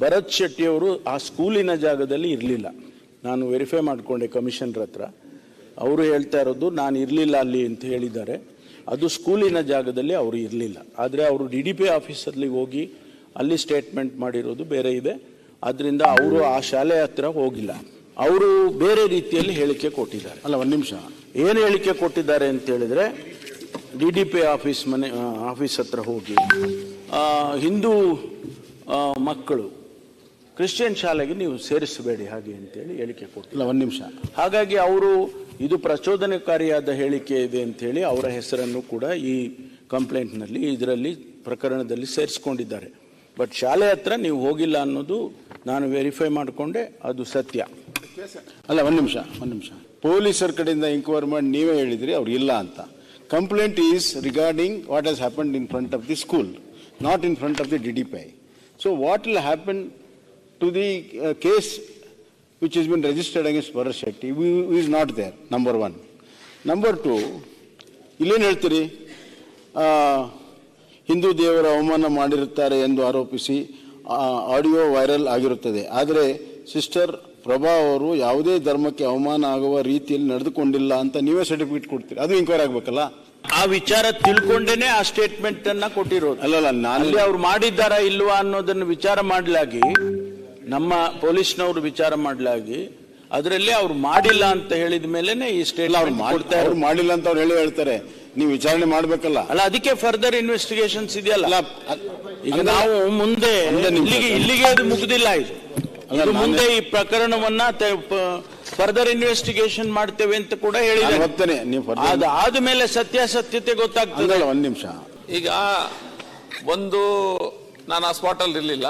ಭರತ್ ಶೆಟ್ಟಿಯವರು ಆ ಸ್ಕೂಲಿನ ಜಾಗದಲ್ಲಿ ಇರಲಿಲ್ಲ. ನಾನು ವೆರಿಫೈ ಮಾಡಿಕೊಂಡೆ ಕಮಿಷನರ್ ಹತ್ರ. ಅವರು ಹೇಳ್ತಾ ಇರೋದು ನಾನು ಇರಲಿಲ್ಲ ಅಲ್ಲಿ ಅಂತ ಹೇಳಿದ್ದಾರೆ. ಅದು ಸ್ಕೂಲಿನ ಜಾಗದಲ್ಲಿ ಅವರು ಇರಲಿಲ್ಲ. ಆದರೆ ಅವರು ಡಿ ಡಿ ಪಿ ಆಫೀಸಲ್ಲಿ ಹೋಗಿ ಅಲ್ಲಿ ಸ್ಟೇಟ್ಮೆಂಟ್ ಮಾಡಿರೋದು ಬೇರೆ ಇದೆ. ಆದ್ದರಿಂದ ಅವರು ಆ ಶಾಲೆ ಹತ್ರ ಹೋಗಿಲ್ಲ. ಅವರು ಬೇರೆ ರೀತಿಯಲ್ಲಿ ಹೇಳಿಕೆ ಕೊಟ್ಟಿದ್ದಾರೆ. ಅಲ್ಲ ಒಂದು ನಿಮಿಷ. ಏನು ಹೇಳಿಕೆ ಕೊಟ್ಟಿದ್ದಾರೆ ಅಂತ ಹೇಳಿದ್ರೆ ಡಿ ಡಿ ಪಿ ಆಫೀಸ್ ಮನೆ ಆಫೀಸ್ ಹತ್ರ ಹೋಗಿ ಹಿಂದೂ ಮಕ್ಕಳು ಕ್ರಿಶ್ಚಿಯನ್ ಶಾಲೆಗೆ ನೀವು ಸೇರಿಸಬೇಡಿ ಹಾಗೆ ಅಂತೇಳಿ ಹೇಳಿಕೆ ಕೊಟ್ಟಿಲ್ಲ ಒಂದು ನಿಮಿಷ. ಹಾಗಾಗಿ ಅವರು ಇದು ಪ್ರಚೋದನಕಾರಿಯಾದ ಹೇಳಿಕೆ ಇದೆ ಅಂತೇಳಿ ಅವರ ಹೆಸರನ್ನು ಕೂಡ ಈ ಕಂಪ್ಲೇಂಟ್ನಲ್ಲಿ ಇದರಲ್ಲಿ ಪ್ರಕರಣದಲ್ಲಿ ಸೇರಿಸ್ಕೊಂಡಿದ್ದಾರೆ. ಬಟ್ ಶಾಲೆ ಹತ್ರ ನೀವು ಹೋಗಿಲ್ಲ ಅನ್ನೋದು ನಾನು ವೆರಿಫೈ ಮಾಡಿಕೊಂಡೆ ಅದು ಸತ್ಯ. ಅಲ್ಲ ಒಂದು ನಿಮಿಷ ಒಂದು ನಿಮಿಷ. ಪೊಲೀಸರ ಕಡೆಯಿಂದ ಎಂಕ್ವೈರಿ ಮಾಡಿ ನೀವೇ ಹೇಳಿದ್ರಿ ಅವ್ರು ಇಲ್ಲ ಅಂತ. Complaint is regarding what has happen in front of the school not in front of the D D P I so what will happen to the case which is been registered against Bharat Shetty is not there number one number two ಇಲ್ಲೇನು ಹೇಳ್ತೀರಿ? ಹಿಂದೂ ದೇವರ ಅವಮಾನ ಮಾಡಿರುತ್ತಾರೆ ಎಂದು ಆರೋಪಿಸಿ audio viral ಆಗಿರುತ್ತದೆ. ಆದರೆ sister Prabha ಅವರು ಯಾವುದೇ ಧರ್ಮಕ್ಕೆ ಅವಮಾನ ಆಗುವ ರೀತಿಯಲ್ಲಿ ನಡೆದುಕೊಂಡಿಲ್ಲ ಅಂತ ನೀವೇ ಸರ್ಟಿಫಿಕೇಟ್ ಕೊಡ್ತೀರಿ. ಅದು ಇಂಕ್ವೈರಿ ಆಗಬೇಕಲ್ಲ? ಆ ವಿಚಾರ ತಿಳ್ಕೊಂಡೇನೆ ಆ ಸ್ಟೇಟ್ಮೆಂಟ್ ಅನ್ನ ಕೊಟ್ಟಿರೋದು. ಅಲ್ಲಲ್ಲ ನಾನು ಅವ್ರು ಮಾಡಿದ್ದಾರಾ ಇಲ್ವಾ ಅನ್ನೋದನ್ನು ವಿಚಾರ ಮಾಡಲಾಗಿ ನಮ್ಮ ಪೊಲೀಸ್ನವರು ವಿಚಾರ ಮಾಡಲಾಗಿ ಅದರಲ್ಲಿ ಅವ್ರು ಮಾಡಿಲ್ಲ ಅಂತ ಹೇಳಿದ ಮೇಲೆ ಈ ಸ್ಟೇಟ್ ಅವ್ರು ಮಾಡ್ತಾ ಮಾಡಿ ಅವ್ರು ಮಾಡಿಲ್ಲ ಅಂತ ಅವ್ರು ಹೇಳಿ ಹೇಳ್ತಾರೆ. ನೀವು ವಿಚಾರಣೆ ಮಾಡ್ಬೇಕಲ್ಲ. ಅಲ್ಲ ಅದಕ್ಕೆ ಫರ್ದರ್ ಇನ್ವೆಸ್ಟಿಗೇಷನ್ಸ್ ಇದೆಯಲ್ಲ? ಅಲ್ಲ ಈಗ ನಾವು ಮುಂದೆ ಇಲ್ಲಿಗೆ ಇಲ್ಲಿಗೆ ಅದು ಮುಗುದಿಲ್ಲ ಇದು. ಮುಂದೆ ಈ ಪ್ರಕರಣವನ್ನ ಫರ್ದರ್ ಇನ್ವೆಸ್ಟಿಗೇಷನ್ ಮಾಡ್ತೇವೆ ಅಂತ ಕೂಡ ನಾನು ಹೇಳಿದ್ದಾರೆ ಒಪ್ತೇನೆ ನೀವು further- ಅದಾದ ಮೇಲೆ ಸತ್ಯಾಸತ್ಯತೆ ಗೊತ್ತಾಗ್ತದೆ. ಒಂದ್ ನಿಮಿಷ. ಈಗ ಒಂದು ನಾನು ಆ ಸ್ಪಾಟ್ ಅಲ್ಲಿ ಇರ್ಲಿಲ್ಲ.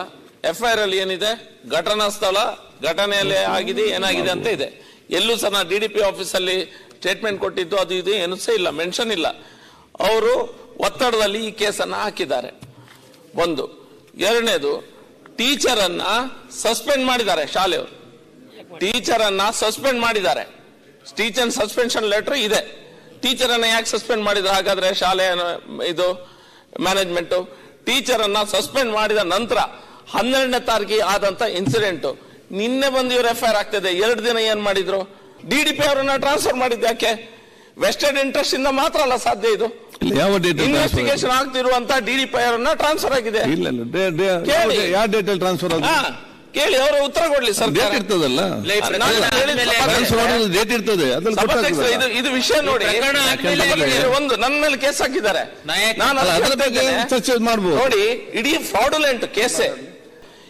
ಎಫ್ ಐ ಅಲ್ಲಿ ಏನಿದೆ? ಘಟನಾ ಸ್ಥಳ, ಘಟನೆಯಲ್ಲಿ ಆಗಿದೆ, ಏನಾಗಿದೆ ಅಂತ ಇದೆ. ಎಲ್ಲೂ ಸಹ ಡಿ ಡಿ ಪಿ ಆಫೀಸ್ ಅಲ್ಲಿ ಸ್ಟೇಟ್ಮೆಂಟ್ ಕೊಟ್ಟಿದ್ದು ಅದು ಇದು ಏನು ಸಹ ಇಲ್ಲ ಮೆನ್ಷನ್ ಇಲ್ಲ. ಅವರು ಒತ್ತಡದಲ್ಲಿ ಈ ಕೇಸನ್ನು ಹಾಕಿದ್ದಾರೆ. ಒಂದು. ಎರಡನೇದು ಟೀಚರ್ ಅನ್ನ ಸಸ್ಪೆಂಡ್ ಮಾಡಿದ್ದಾರೆ ಶಾಲೆಯವರು. ಟೀಚರ್ ಅನ್ನ ಸಸ್ಪೆಂಡ್ ಮಾಡಿದ್ದಾರೆ. ಟೀಚರ್ ಸಸ್ಪೆನ್ಷನ್ ಲೆಟರ್ ಇದೆ. ಟೀಚರ್ ಅನ್ನ ಯಾಕೆ ಸಸ್ಪೆಂಡ್ ಮಾಡಿದ್ರೆ ಹಾಗಾದ್ರೆ ಶಾಲೆ ಇದು ಮ್ಯಾನೇಜ್ಮೆಂಟು ಅನ್ನ ಸಸ್ಪೆಂಡ್ ಮಾಡಿದ ನಂತರ ಹನ್ನೆರಡನೇ ತಾರೀಕಿಗೆ ಆದಂತ ಇನ್ಸಿಡೆಂಟ್ ನಿನ್ನೆ ಬಂದು ಇವ್ರು ಎಫ್ ಐ ಆರ್ ಆಗ್ತದೆ. ಎರಡು ದಿನ ಏನ್ ಮಾಡಿದ್ರು? ಡಿ ಡಿ ಪಿ ಅವರನ್ನ ಟ್ರಾನ್ಸ್ಫರ್ ಮಾಡಿದ್ದು ಯಾಕೆ? ವೆಸ್ಟೆಡ್ ಇಂಟ್ರೆಸ್ಟ್ ಇಂದ ಮಾತ್ರ ಅಲ್ಲ ಸಾಧ್ಯ ಇದು. ಯಾವ ಡೇಟ್ ಇನ್ವೆಸ್ಟಿಗೇಷನ್ ಆಗ್ತಿರುವಂತ ಡಿ ಡಿ ಪಿ ಅವರನ್ನ ಟ್ರಾನ್ಸ್ಫರ್ ಆಗಿದೆ. ಇಲ್ಲ ಇಲ್ಲ ಡೇ- ಡೇ- ಕೇಳಿ. ಯಾವ ಡೇಟ್ ಅಲ್ಲಿ ಟ್ರಾನ್ಸ್ಫರ್ ಹಾ, ಕೇಳಿ ಅವರು ಉತ್ತರ ಕೊಡ್ಲಿ ಸರ್ ಡೇಟ್ ಇರ್ತದಲ್ಲ? ಡೇಟ್ ಇರ್ತದೆ. ಇದು ಇದು ವಿಷಯ ನೋಡಿ. ಒಂದು ನನ್ನ ಮೇಲೆ ಕೇಸ್ ಹಾಕಿದ್ದಾರೆ. ನಾನು ಚರ್ಚೆ ಮಾಡ್ಬೋದು. ನೋಡಿ ಇಡೀ ಫ್ರಾಡುಲೆಂಟ್ ಕೇಸೆ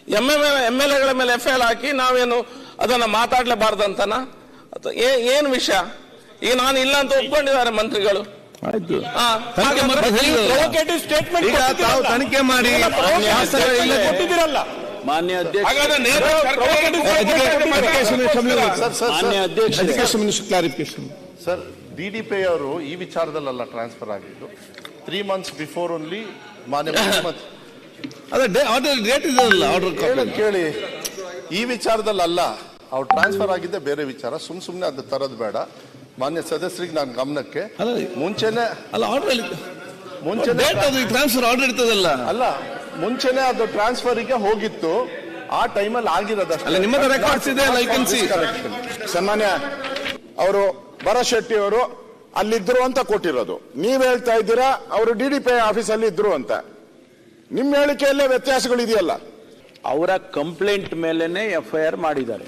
ಎಂ ಎ ಎಂ ಎಲ್ ಎಗಳ ಮೇಲೆ ಎಫ್ ಐ ಹಾಕಿ ನಾವೇನು ಅದನ್ನ ಮಾತಾಡ್ಲೇಬಾರ್ದಂತನ? ಅಥವಾ ಏನ್ ಏನು ವಿಷಯ? ಈಗ ನಾನು ಇಲ್ಲ ಅಂತ ಒಪ್ಕೊಂಡಿದ್ದಾರೆ ಮಂತ್ರಿಗಳು. ತನಿಖೆ ಮಾಡಿ ಮಾನ್ಯ ಅಧ್ಯಕ್ಷ ಸರ್ ಡಿ ಡಿ ಪಿ ಅವರು ಈ ವಿಚಾರದಲ್ಲ ಟ್ರಾನ್ಸ್ಫರ್ ಆಗಿದ್ದು ತ್ರೀ ಮಂತ್ಸ್ ಬಿಫೋರ್ ಓನ್ಲಿ ಮಾನ್ಯ ಮುಖ್ಯಮಂತ್ರಿ ಅದೇ ಆರ್ಡರ್ ಡೇಟ್ ಇದೆಯಲ್ಲ ಆರ್ಡರ್ ಕೇಳಿ ಕೇಳಿ. ಈ ವಿಚಾರದಲ್ಲ ಅವ್ರು ಟ್ರಾನ್ಸ್ಫರ್ ಆಗಿದ್ದೆ ಬೇರೆ ವಿಚಾರ. ಸುಮ್ ಸುಮ್ನೆ ಅದು ತರೋದು ಬೇಡ. ಮಾನ್ಯ ಸದಸ್ಯರಿಗೆ ನಾನು ಗಮನಕ್ಕೆ. ಅಲ್ಲ. ಮುಂಚೆನೆ ಅಲ್ಲ ಆರ್ಡರ್ ಅದು ಟ್ರಾನ್ಸ್ಫರ್ ಆರ್ಡರ್ ಇರ್ತದಲ್ಲ. ಅಲ್ಲ ಮುಂಚೆನೆ ಅದು ಟ್ರಾನ್ಸ್ಫರಿಗೆ ಹೋಗಿತ್ತು. ಆ ಟೈಮಲ್ಲಿ ಆಗಿರೋದಷ್ಟೇ. ಅಲ್ಲ, ನಿಮ್ಮದು ರೆಕಾರ್ಡ್ಸ್ ಇದೆ. ಸನ್ಮಾನ್ಯ ಅವರು ಭರತ್ ಶೆಟ್ಟಿ ಅವರು ಅಲ್ಲಿದ್ರು ಅಂತ ಕೊಟ್ಟಿರೋದು. ನೀವ್ ಹೇಳ್ತಾ ಇದ್ದೀರಾ ಅವರು ಡಿ ಡಿ ಪಿ ಆಫೀಸ್ ಅಲ್ಲಿ ಇದ್ರು ಅಂತ. ನಿಮ್ಮ ಹೇಳಿಕೆಯಲ್ಲೇ ವ್ಯತ್ಯಾಸಗಳಿದೆಯಲ್ಲ. ಅವರ ಕಂಪ್ಲೇಂಟ್ ಮೇಲೆನೆ ಎಫ್ ಐ ಆರ್ ಮಾಡಿದ್ದಾರೆ.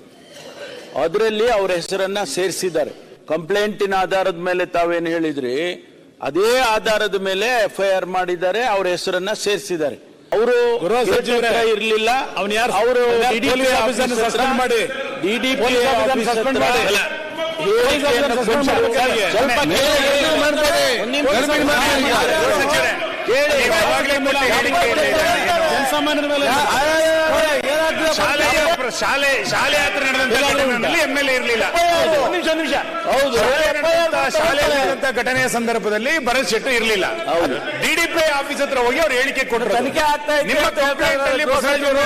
ಅದರಲ್ಲಿ ಅವರ ಹೆಸರನ್ನ ಸೇರಿಸಿದ್ದಾರೆ. ಕಂಪ್ಲೇಂಟಿನ ಆಧಾರದ ಮೇಲೆ ತಾವೇನು ಹೇಳಿದ್ರಿ? ಅದೇ ಆಧಾರದ ಮೇಲೆ ಎಫ್ ಐ ಆರ್ ಮಾಡಿದ್ದಾರೆ ಅವರ ಹೆಸರನ್ನ ಸೇರಿಸಿದ್ದಾರೆ. ಅವರು ಇರಲಿಲ್ಲ. ಅವ್ನು ಯಾರು- ಅವರು. ಡಿಡಿಪಿ ಜನಸಾಮಾನ್ಯರ ಮೇಲೆ ಶಾಲೆ ಶಾಲೆ ಹತ್ರ ನಡೆದಂತ ಎಂ ಎಲ್ ಎ ಇರಲಿಲ್ಲ. ನಿಮಿಷ ನಿಮಿಷ. ಹೌದು. ಶಾಲೆಯಲ್ಲಿ ನಡೆದಂತ ಘಟನೆಯ ಸಂದರ್ಭದಲ್ಲಿ ಭರತ್ ಶೆಟ್ಟಿ ಇರಲಿಲ್ಲ ಡಿಡಿಪಿ ಆಫೀಸ್ ಹತ್ರ ಹೋಗಿ ಅವ್ರು ಹೇಳಿಕೆ ಕೊಟ್ಟರು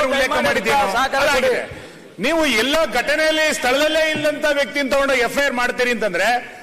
ಉಲ್ಲೇಖ ಮಾಡಿದ್ದೀರಿ. ನೀವು ಎಲ್ಲ ಘಟನೆಯಲ್ಲಿ ಸ್ಥಳದಲ್ಲೇ ಇಲ್ಲಂತ ವ್ಯಕ್ತಿನ ತಗೊಂಡು ಎಫ್ ಐ ಆರ್ ಮಾಡ್ತೀರಿ ಅಂತಂದ್ರೆ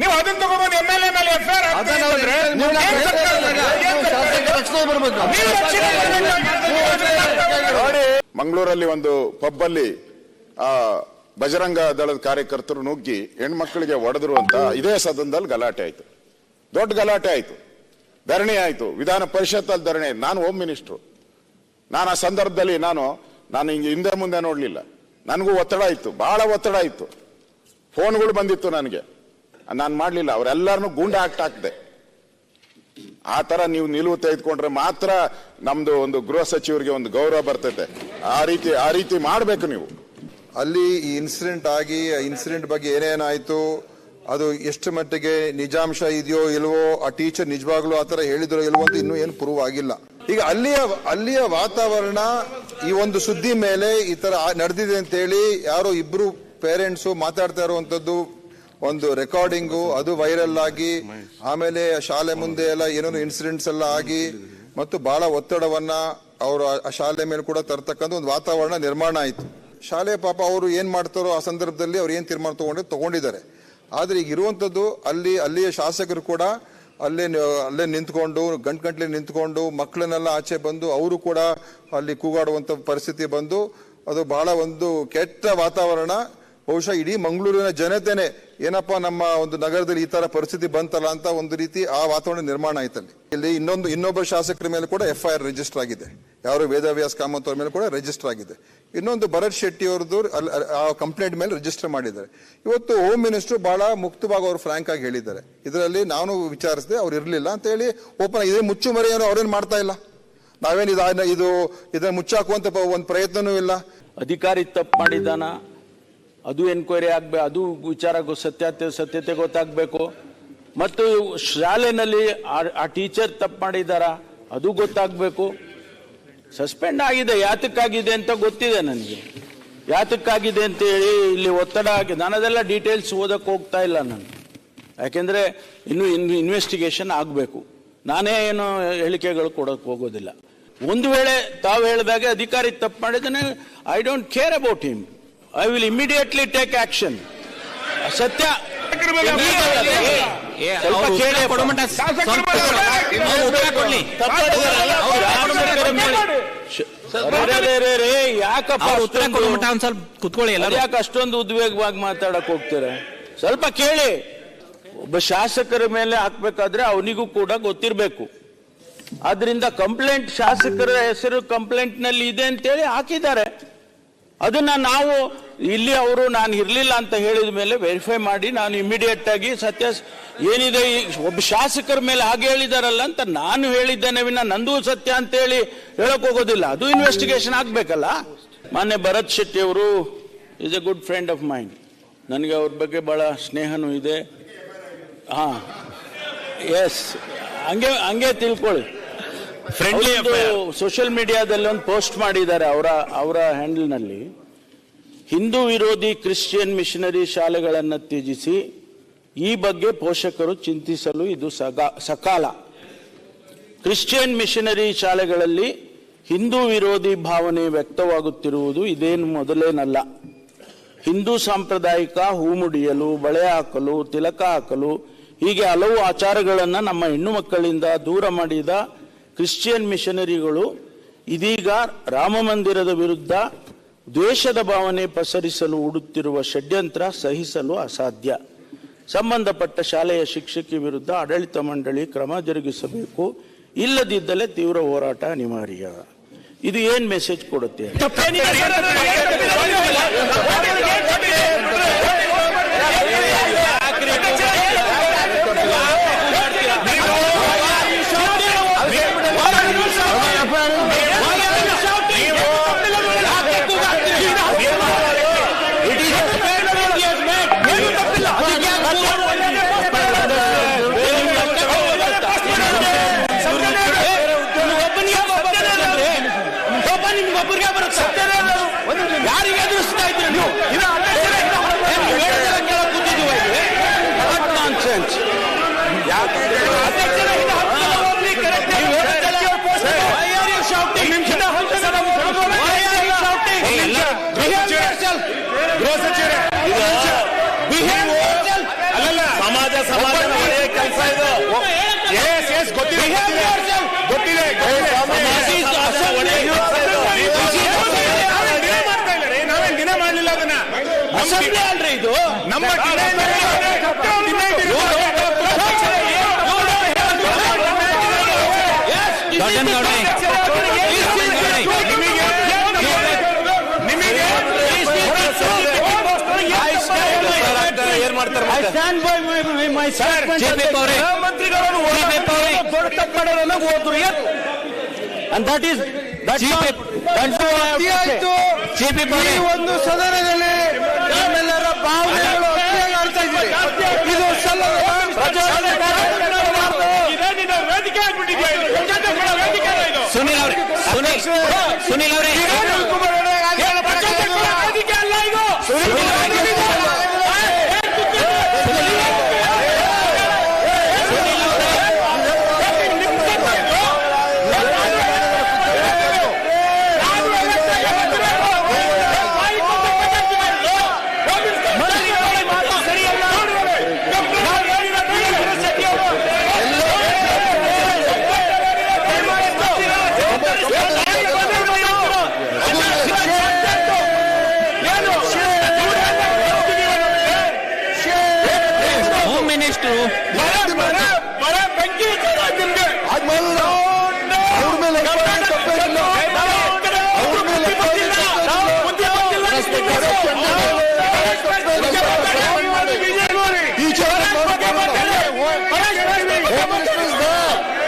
ನೀವು ಅದನ್ನ ತಗೋಬಹುದು ಎಂ ಎಲ್ ಎ ಮೇಲೆ ಎಫ್ ನೋಡಿ. ಮಂಗಳೂರಲ್ಲಿ ಒಂದು ಪಬ್ ಅಲ್ಲಿ ಆ ಬಜರಂಗ ದಳದ ಕಾರ್ಯಕರ್ತರು ನುಗ್ಗಿ ಹೆಣ್ಮಕ್ಳಿಗೆ ಒಡೆದ್ರು ಅಂತ ಇದೇ ಸದನದಲ್ಲಿ ಗಲಾಟೆ ಆಯ್ತು. ದೊಡ್ಡ ಗಲಾಟೆ ಆಯ್ತು. ಧರಣಿ ಆಯ್ತು. ವಿಧಾನ ಪರಿಷತ್ ಅಲ್ಲಿ ಧರಣಿ ಆಯ್ತು. ನಾನು ಹೋಮ್ ಮಿನಿಸ್ಟ್ರು. ನಾನು ಆ ಸಂದರ್ಭದಲ್ಲಿ ನಾನು ನಾನು ಹಿಂಗೆ ಹಿಂದೆ ಮುಂದೆ ನೋಡ್ಲಿಲ್ಲ. ನನಗೂ ಒತ್ತಡ ಇತ್ತು. ಬಹಳ ಒತ್ತಡ ಇತ್ತು. ಫೋನ್ಗಳು ಬಂದಿತ್ತು ನನಗೆ. ನಾನು ಮಾಡಲಿಲ್ಲ ಅವರೆಲ್ಲರನ್ನು ಗೂಂಡ ಆಕ್ಟ್ ಆಗ್ತದೆ ಆ ತರ ನೀವು ನಿಲುವು ತೆಗೆದುಕೊಂಡ್ರೆ ಮಾತ್ರ ನಮ್ದು ಒಂದು ಗೃಹ ಸಚಿವರಿಗೆ ಒಂದು ಗೌರವ ಬರ್ತೈತೆ. ಆ ರೀತಿ ಆ ರೀತಿ ಮಾಡಬೇಕು ನೀವು. ಅಲ್ಲಿ ಈ ಇನ್ಸಿಡೆಂಟ್ ಆಗಿ ಇನ್ಸಿಡೆಂಟ್ ಬಗ್ಗೆ ಏನೇನಾಯ್ತು, ಅದು ಎಷ್ಟು ಮಟ್ಟಿಗೆ ನಿಜಾಂಶ ಇದೆಯೋ ಇಲ್ವೋ, ಆ ಟೀಚರ್ ನಿಜವಾಗ್ಲೂ ಆ ತರ ಹೇಳಿದ್ರೋ ಇಲ್ವೋ ಅಂತ ಇನ್ನೂ ಏನು ಪ್ರೂವ್ ಆಗಿಲ್ಲ. ಈಗ ಅಲ್ಲಿಯ ಅಲ್ಲಿಯ ವಾತಾವರಣ, ಈ ಒಂದು ಸುದ್ದಿ ಮೇಲೆ ಈ ತರ ನಡೆದಿದೆ ಅಂತ ಹೇಳಿ ಯಾರೋ ಇಬ್ರು ಪೇರೆಂಟ್ಸು ಮಾತಾಡ್ತಾ ಇರುವಂತದ್ದು ಒಂದು ರೆಕಾರ್ಡಿಂಗು ಅದು ವೈರಲ್ ಆಗಿ, ಆಮೇಲೆ ಶಾಲೆ ಮುಂದೆ ಎಲ್ಲ ಏನೇನು ಇನ್ಸಿಡೆಂಟ್ಸ್ ಎಲ್ಲ ಆಗಿ, ಮತ್ತು ಬಹಳ ಒತ್ತಡವನ್ನ ಅವರು ಆ ಶಾಲೆ ಮೇಲೆ ಕೂಡ ತರ್ತಕ್ಕಂಥ ಒಂದು ವಾತಾವರಣ ನಿರ್ಮಾಣ ಆಯಿತು. ಶಾಲೆ ಪಾಪ ಅವರು ಏನು ಮಾಡ್ತಾರೋ ಆ ಸಂದರ್ಭದಲ್ಲಿ ಅವ್ರು ಏನು ತೀರ್ಮಾನ ತಗೊಂಡು ತಗೊಂಡಿದ್ದಾರೆ. ಆದರೆ ಈಗ ಇರುವಂಥದ್ದು ಅಲ್ಲಿ, ಅಲ್ಲಿಯ ಶಾಸಕರು ಕೂಡ ಅಲ್ಲೇ ಅಲ್ಲೇ ನಿಂತ್ಕೊಂಡು ಗಂಟು ಗಂಟ್ಲೆ ನಿಂತ್ಕೊಂಡು ಮಕ್ಕಳನ್ನೆಲ್ಲ ಆಚೆ ಬಂದು, ಅವರು ಕೂಡ ಅಲ್ಲಿ ಕೂಗಾಡುವಂಥ ಪರಿಸ್ಥಿತಿ ಬಂದು, ಅದು ಬಹಳ ಒಂದು ಕೆಟ್ಟ ವಾತಾವರಣ. ಬಹುಶಃ ಇಡೀ ಮಂಗಳೂರಿನ ಜನತೆನೆ ಏನಪ್ಪ ನಮ್ಮ ಒಂದು ನಗರದಲ್ಲಿ ಈ ತರ ಪರಿಸ್ಥಿತಿ ಬಂತಲ್ಲ ಅಂತ ಒಂದು ರೀತಿ ಆ ವಾತಾವರಣ ನಿರ್ಮಾಣ ಆಯ್ತಲ್ಲಿ. ಇಲ್ಲಿ ಇನ್ನೊಂದು, ಇನ್ನೊಬ್ಬ ಶಾಸಕರ ಮೇಲೆ ಕೂಡ ಎಫ್ ಐ ಆರ್ ರಿಜಿಸ್ಟರ್ ಆಗಿದೆ. ಯಾರು ವೇದವ್ಯಾಸ ಕಾಮತ್ ಅವ್ರ ಮೇಲೆ ಕೂಡ ರಿಜಿಸ್ಟರ್ ಆಗಿದೆ. ಇನ್ನೊಂದು ಭರತ್ ಶೆಟ್ಟಿ ಅವ್ರದ್ದು ಆ ಕಂಪ್ಲೇಂಟ್ ಮೇಲೆ ರಿಜಿಸ್ಟರ್ ಮಾಡಿದ್ದಾರೆ. ಇವತ್ತು ಹೋಮ್ ಮಿನಿಸ್ಟರ್ ಬಹಳ ಮುಕ್ತವಾಗಿ ಅವರು ಫ್ರಾಂಕ್ ಆಗಿ ಹೇಳಿದ್ದಾರೆ. ಇದರಲ್ಲಿ ನಾನು ವಿಚಾರಿಸಿದೆ, ಅವ್ರು ಇರಲಿಲ್ಲ ಅಂತ ಹೇಳಿ ಓಪನ್ ಇದೇ ಮುಚ್ಚು ಮರೆ ಏನೋ ಅವ್ರೇನ್ ಮಾಡ್ತಾ ಇಲ್ಲ? ನಾವೇನು ಇದು ಇದು, ಇದನ್ನ ಮುಚ್ಚಾಕುವಂತ ಒಂದು ಪ್ರಯತ್ನನೂ ಇಲ್ಲ. ಅಧಿಕಾರಿ ತಪ್ಪು ಮಾಡಿದ್ದಾನ? ಅದು ಎನ್ಕ್ವೈರಿ ಆಗ್ಬೇಕು ಅದು ವಿಚಾರ ಸತ್ಯತೆ ಸತ್ಯತೆ ಗೊತ್ತಾಗಬೇಕು. ಮತ್ತು ಶಾಲೆಯಲ್ಲಿ ಆ- ಟೀಚರ್ ತಪ್ಪು ಮಾಡಿದಾರ ಅದು ಗೊತ್ತಾಗಬೇಕು. ಸಸ್ಪೆಂಡ್ ಆಗಿದೆ, ಯಾತಕ್ಕಾಗಿದೆ ಅಂತ ಗೊತ್ತಿದೆ ನನಗೆ. ಯಾತಕ್ಕಾಗಿದೆ ಅಂತ ಹೇಳಿ ಇಲ್ಲಿ ಒತ್ತಡ ಆಗಿದೆ ನಾನು ಅದೆಲ್ಲ ಡೀಟೇಲ್ಸ್ ಓದಕ್ಕೆ ಹೋಗ್ತಾ ಇಲ್ಲ ನಾನು. ಯಾಕೆಂದರೆ ಇನ್ನು ಇನ್ನು ಇನ್ವೆಸ್ಟಿಗೇಷನ್ ಆಗಬೇಕು. ನಾನೇ ಏನು ಹೇಳಿಕೆಗಳು ಕೊಡೋಕೆ ಹೋಗೋದಿಲ್ಲ. ಒಂದು ವೇಳೆ ತಾವು ಹೇಳಿದಾಗೆ ಅಧಿಕಾರಿ ತಪ್ಪು ಮಾಡಿದ್ದಾನೆ I don't care about him I will immediately take action ಸತ್ಯ. ಯಾಕಪ್ಪ ಉತ್ತರ ಯಾಕಪ್ಪ ಅಷ್ಟೊಂದು- ಸ್ವಲ್ಪ ಕುತ್ಕೊಳ್ಳಿ ಯಾಕೆ ಅಷ್ಟೊಂದು ಉದ್ವೇಗವಾಗಿ ಮಾತಾಡಕ್ ಹೋಗ್ತಾರೆ? ಸ್ವಲ್ಪ ಕೇಳಿ. ಒಬ್ಬ ಶಾಸಕರ ಮೇಲೆ ಹಾಕ್ಬೇಕಾದ್ರೆ ಅವನಿಗೂ ಕೂಡ ಗೊತ್ತಿರ್ಬೇಕು. ಆದ್ರಿಂದ ಕಂಪ್ಲೇಂಟ್ ಶಾಸಕರ ಹೆಸರು ಕಂಪ್ಲೇಂಟ್ನಲ್ಲಿ ಇದೆ ಅಂತೇಳಿ ಹಾಕಿದ್ದಾರೆ. ಅದನ್ನ ನಾವು ಇಲ್ಲಿ ಅವರು ನಾನು ಇರಲಿಲ್ಲ ಅಂತ ಹೇಳಿದ ಮೇಲೆ ವೆರಿಫೈ ಮಾಡಿ ನಾನು ಇಮಿಡಿಯೇಟ್ ಆಗಿ ಸತ್ಯ ಏನಿದೆ ಈ ಒಬ್ಬ ಶಾಸಕರ ಮೇಲೆ ಹಾಗೆ ಹೇಳಿದಾರಲ್ಲ ಅಂತ ನಾನು ಹೇಳಿದ್ದೇನೆ ವಿನ ನಂದು ಸತ್ಯ ಅಂತ ಹೇಳಿ ಹೇಳಕ್ ಹೋಗೋದಿಲ್ಲ. ಅದು ಇನ್ವೆಸ್ಟಿಗೇಷನ್ ಆಗ್ಬೇಕಲ್ಲ? ಮಾನ್ಯ ಭರತ್ ಶೆಟ್ಟಿ ಅವರು is a good friend of mine ನನಗೆ ಅವ್ರ ಬಗ್ಗೆ ಬಹಳ ಸ್ನೇಹನೂ ಇದೆ. ಹಾ. ಎಸ್ ಹಂಗೆ ಹಂಗೆ ತಿಳ್ಕೊಳ್ಳಿ. ಫ್ರೆಂಡ್ಲಿ ಸೋಷಿಯಲ್ ಮೀಡಿಯಾದಲ್ಲಿ ಒಂದು ಪೋಸ್ಟ್ ಮಾಡಿದ್ದಾರೆ ಅವರ ಅವರ ಹ್ಯಾಂಡಲ್ನಲ್ಲಿ ಹಿಂದೂ ವಿರೋಧಿ ಕ್ರಿಶ್ಚಿಯನ್ ಮಿಷನರಿ ಶಾಲೆಗಳನ್ನು ತ್ಯಜಿಸಿ ಈ ಬಗ್ಗೆ ಪೋಷಕರು ಚಿಂತಿಸಲು ಇದು ಸಗಾ ಸಕಾಲ. ಕ್ರಿಶ್ಚಿಯನ್ ಮಿಷನರಿ ಶಾಲೆಗಳಲ್ಲಿ ಹಿಂದೂ ವಿರೋಧಿ ಭಾವನೆ ವ್ಯಕ್ತವಾಗುತ್ತಿರುವುದು ಇದೇನು ಮೊದಲೇನಲ್ಲ. ಹಿಂದೂ ಸಾಂಪ್ರದಾಯಿಕ ಹೂ ಮುಡಿಯಲು ಬಳೆ ಹಾಕಲು ತಿಲಕ ಹಾಕಲು ಹೀಗೆ ಹಲವು ಆಚಾರಗಳನ್ನು ನಮ್ಮ ಹೆಣ್ಣು ಮಕ್ಕಳಿಂದ ದೂರ ಮಾಡಿದ ಕ್ರಿಶ್ಚಿಯನ್ ಮಿಷನರಿಗಳು ಇದೀಗ ರಾಮ ಮಂದಿರದ ವಿರುದ್ಧ ದ್ವೇಷದ ಭಾವನೆ ಪಸರಿಸಲು ಉಡುತ್ತಿರುವ ಷಡ್ಯಂತ್ರ ಸಹಿಸಲು ಅಸಾಧ್ಯ. ಸಂಬಂಧಪಟ್ಟ ಶಾಲೆಯ ಶಿಕ್ಷಕಿ ವಿರುದ್ಧ ಆಡಳಿತ ಮಂಡಳಿ ಕ್ರಮ ಜರುಗಿಸಬೇಕು. ಇಲ್ಲದಿದ್ದಲೇ ತೀವ್ರ ಹೋರಾಟ ಅನಿವಾರ್ಯ. ಇದು ಏನ್ ಮೆಸೇಜ್ ಕೊಡುತ್ತೆ? ನಮ್ಮೂರಿಗೆ ಬರುತ್ತೆ? ಯಾರಿಗೆ ಎದುರಿಸ್ತಾ ಇದ್ರಿ ನೀವು? ಸಮಾಜ ಸಮಾಜ ಕೆಲಸ ಇದು. ಗೊತ್ತಿದೆ ಗೊತ್ತಿದೆ. ಇದು ಏನ್ ಮಾಡ್ತಾರೆ ಅಂಡ್ ದಟ್ ಈಸ್ ಒಂದು ಸದನದಲ್ಲಿ ಸುನೀಲ್ ಸುನೀಲ್ ಅವರೇ ಸುನೀಲ್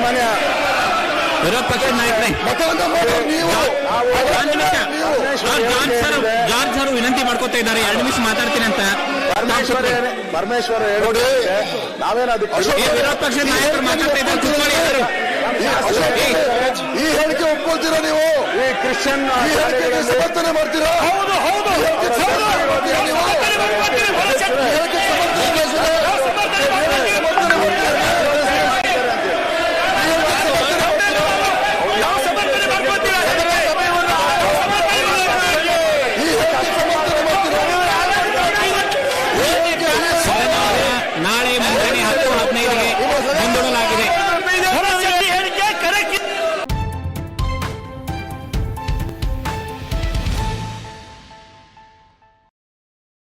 ಸನ್ಮಾನ್ಯ ವಿರೋಧ ವಿನಂತಿ ಮಾಡ್ಕೊತಾ ಇದ್ದಾರೆ. ಎರಡು ನಿಮಿಷ ಮಾತಾಡ್ತೀನಿ ಅಂತ. ಪರಮೇಶ್ವರ ನೋಡಿ. ನಾವೇನ ವಿರೋಧ ಪಕ್ಷದ ನಾಯಕರು ಮಾತಾಡ್ತಾ ಇದ್ದಾರೆ. ಈ ಹೇಳಿಕೆ ಒಪ್ಕೊಳ್ತೀರಾ ನೀವು? ಈ ಕ್ರಿಶ್ಚಿಯನ್ ಈ ಹೇಳಿಕೆ ಸಮರ್ಥನೆ ಮಾಡ್ತೀರಾ? ಹೌದು ಹೌದು ಹೇಳಿಕೆ ಸಮರ್ಥನೆ